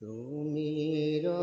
তুমি রা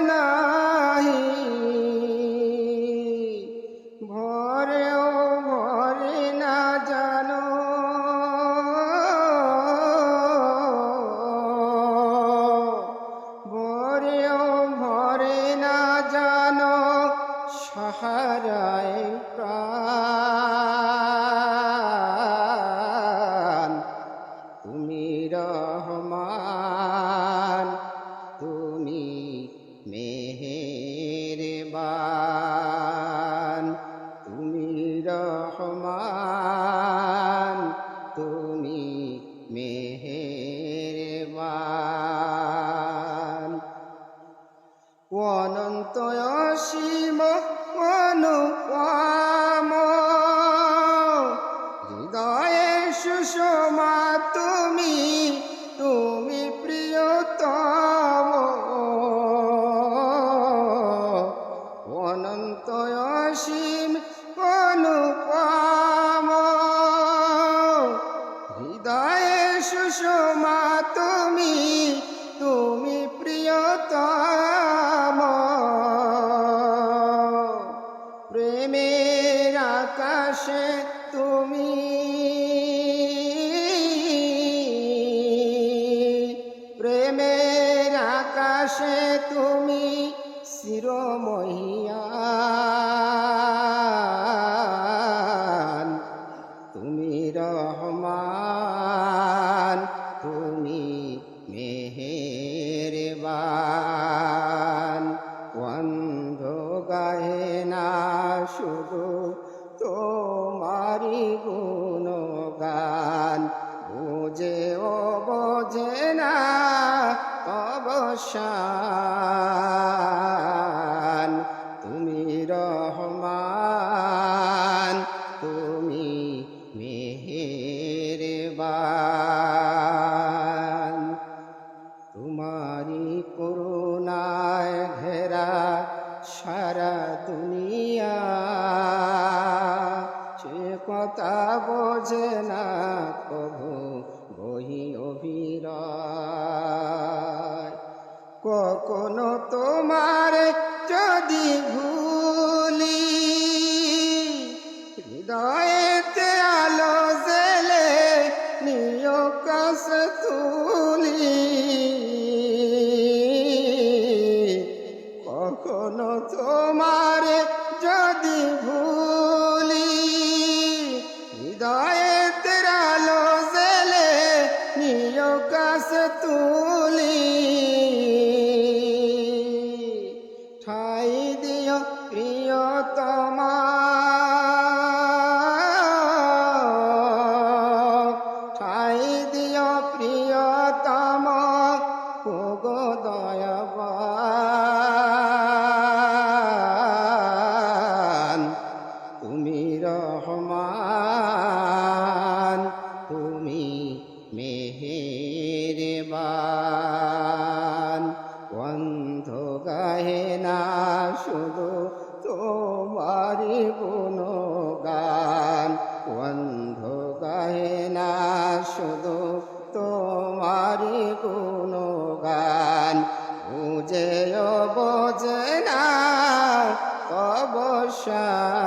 না অনন্ত অসীম অনুপা আসে তুমি। প্রেমের আকাশে তুমি শিরোমহিয়া আশা। তোমার যদি ভুলি, হৃদয়েতে আলো জেলে নিয় কস তুলি। কখনো তোমার যদি ভুলি, হৃদয়েতে আলো জেলে নিয় কস তুলি। বন্ধ গাহে না, শুধু তোমারি কোনো গান বন্ধ গাহে না, শুধু তোমারি কোনো গান বুঝেও বোঝে না অবসান